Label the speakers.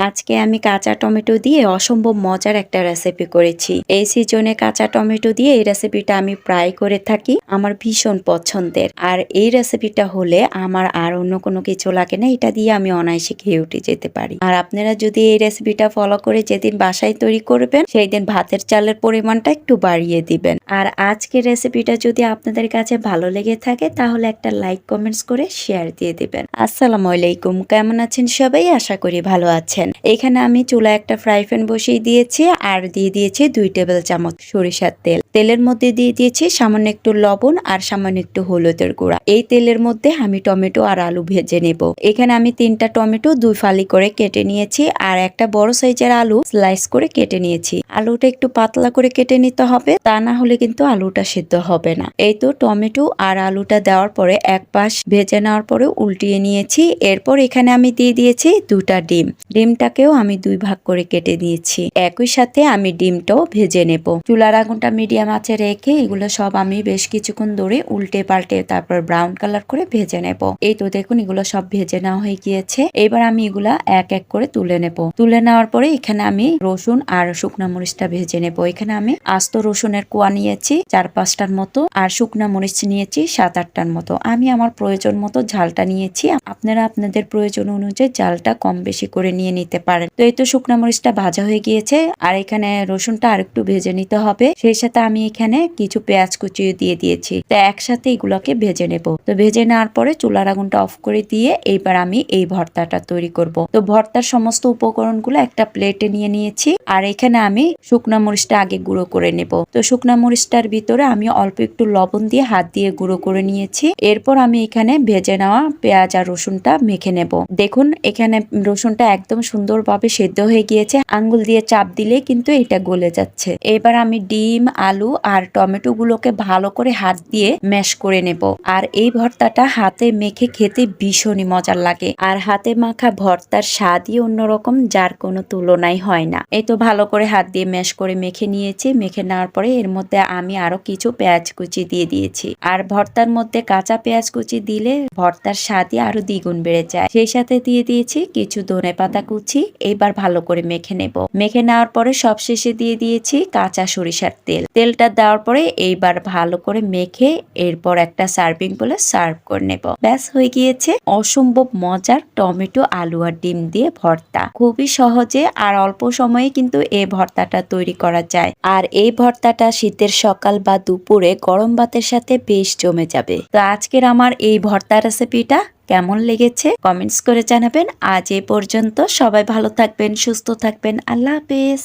Speaker 1: আজকে আমি কাঁচা টমেটো দিয়ে অসম্ভব মজার একটা রেসিপি করেছি। এই সিজনে কাঁচা টমেটো দিয়ে এই রেসিপিটা আমি প্রায় করে থাকি। আমার ভীষণ পছন্দের। আর এই রেসিপিটা হলে আমার আর অন্য কোনো কিছু লাগে না, এটা দিয়ে আমি অনায়াসে খেয়ে উঠে যেতে পারি। আর আপনারা যদি এই রেসিপিটা ফলো করে যেদিন বাসায় তৈরি করবেন সেই দিন ভাতের চালের পরিমাণটা একটু বাড়িয়ে দিবেন। আর আজকের রেসিপিটা যদি আপনাদের কাছে ভালো লেগে থাকে, তাহলে একটা লাইক কমেন্টস করে শেয়ার দিয়ে দিবেন। আসসালামু আলাইকুম। কেমন আছেন সবাই? আশা করি ভালো আছেন। এখানে আমি চুলা একটা ফ্রাই প্যান বসিয়ে দিয়েছি আর দিয়ে দিয়েছি দুই টেবিল চামচ সরিষার তেল। তেলের মধ্যে দিয়ে দিয়েছি, সামান্য একটু লবণ আর সামান্য একটু হলুদের গুঁড়া। এই তেলের মধ্যে আমি টমেটো আর আলু ভেজে নেব। এখানে আমি তিনটা টমেটো দুই ফালি করে কেটে নিয়েছি আর একটা বড় সাইজের আলু স্লাইস করে কেটে নিয়েছি। আলুটা একটু পাতলা করে কেটে নিতে হবে, তা না হলে কিন্তু আলুটা সিদ্ধ হবে না। এই তো টমেটো আর আলুটা দেওয়ার পরে এক পাশ ভেজে নেওয়ার পরে উল্টিয়ে নিয়েছি। এরপর এখানে আমি দিয়ে দিয়েছি দুটা ডিম। ডিমটাকেও আমি দুই ভাগ করে কেটে দিয়েছি একই সাথে আমি ডিমটাও ভেজে নেব। চুলার আগুনটা মিডিয়াম আছে রেখে এগুলো সব আমি বেশ কিছুক্ষণ ধরে উল্টে পাল্টে তারপর ব্রাউন কালার করে ভেজে নেব। এই তো দেখুন এগুলো সব ভেজে নেওয়া হয়ে গিয়েছে। এবার আমি এগুলা এক এক করে তুলে নেব। তুলে নেওয়ার পরে এখানে আমি রসুন আর শুকনা মরিচটা ভেজে নেব। এখানে আমি আস্ত রসুনের কোয়া নিয়েছি, চার পাঁচটার মতো, আর শুকনো মরিচ নিয়েছি সাত আটটার মতো। আমি আমার প্রয়োজন মতো ঝালটা নিয়েছি। আপনারা আপনাদের প্রয়োজন অনুযায়ী ঝালটা কম বেশি করে নিয়ে নিতে পারেন। তো এই তো শুকনা মরিচটা ভাজা হয়ে গিয়েছে। আর এখানে রসুনটা আর একটু ভেজে নিতে হবে। সেই সাথে আমি এখানে কিছু পেঁয়াজ কুচি দিয়ে দিয়েছি। তো একসাথে এগুলোকে ভেজে নেব। তো ভেজে নেওয়ার পরে চুলার আগুনটা অফ করে দিয়ে এইবার আমি এই ভর্তাটা তৈরি করব। তো ভর্তার সমস্ত উপকরণগুলো একটা প্লেটে নিয়ে নিয়েছি। আর এখানে আমি শুকনা মরিচটা আগে গুঁড়ো করে নেব। তো শুকনা মরিচটার ভিতরে আমি অল্প একটু লবণ দিয়ে হাত দিয়ে গুঁড়ো করে নিয়েছি। এরপর আমি এখানে ভেজে নেওয়া পেঁয়াজ আর রসুনটা মেখে নেব। দেখুন, এখানে রসুনটা একদম সুন্দরভাবে সেদ্ধ হয়ে গিয়েছে। আঙ্গুল দিয়ে চাপ দিলে কিন্তু এটা গলে যাচ্ছে। এবার আমি ডিম, আলু আর টমেটো গুলোকে ভালো করে হাত দিয়ে ম্যাশ করে নেব। আর এই ভর্তাটা হাতে মেখে খেতে ভীষণই মজার লাগে। আর হাতে মাখা ভর্তার স্বাদই অন্যরকম, যার কোনো তুলনাই হয় না। এই তো ভালো করে হাত দিয়ে ম্যাশ করে মেখে নিয়েছি। মেখে নেওয়ার পরে এর মধ্যে আমি আরও কিছু পেঁয়াজ কুচি দিয়ে দিয়েছি। আর ভর্তার মধ্যে কাঁচা পেঁয়াজ কুচি দিলে ভর্তার স্বাদই আরও দ্বিগুণ বেড়ে যায়। সেই সাথে দিয়ে দিয়েছি কিছু ধনে পাতা কুচি। এবার ভালো করে মেখে নেব। মেখে নেওয়ার পরে সবশেষে দিয়ে দিয়েছি কাঁচা সরিষার তেল। তেল তেলটা দেওয়ার পরে এইবার ভালো করে মেখে এরপর একটা সার্ভিং বলে সার্ভ করে নেব। ব্যাস, হয়ে গিয়েছে অসম্ভব মজার টমেটো, আলু আর ডিম দিয়ে ভর্তা। খুবই সহজে আর অল্প সময়ে কিন্তু এই ভর্তাটা তৈরি করা যায়। আর এই ভর্তাটা শীতের সকাল বা দুপুরে গরম ভাতের সাথে বেশ জমে যাবে। তো আজকের আমার এই ভর্তা রেসিপিটা কেমন লেগেছে কমেন্টস করে জানাবেন। আজ এ পর্যন্ত সবাই ভালো থাকবেন, সুস্থ থাকবেন। আল্লাহ হাফেজ।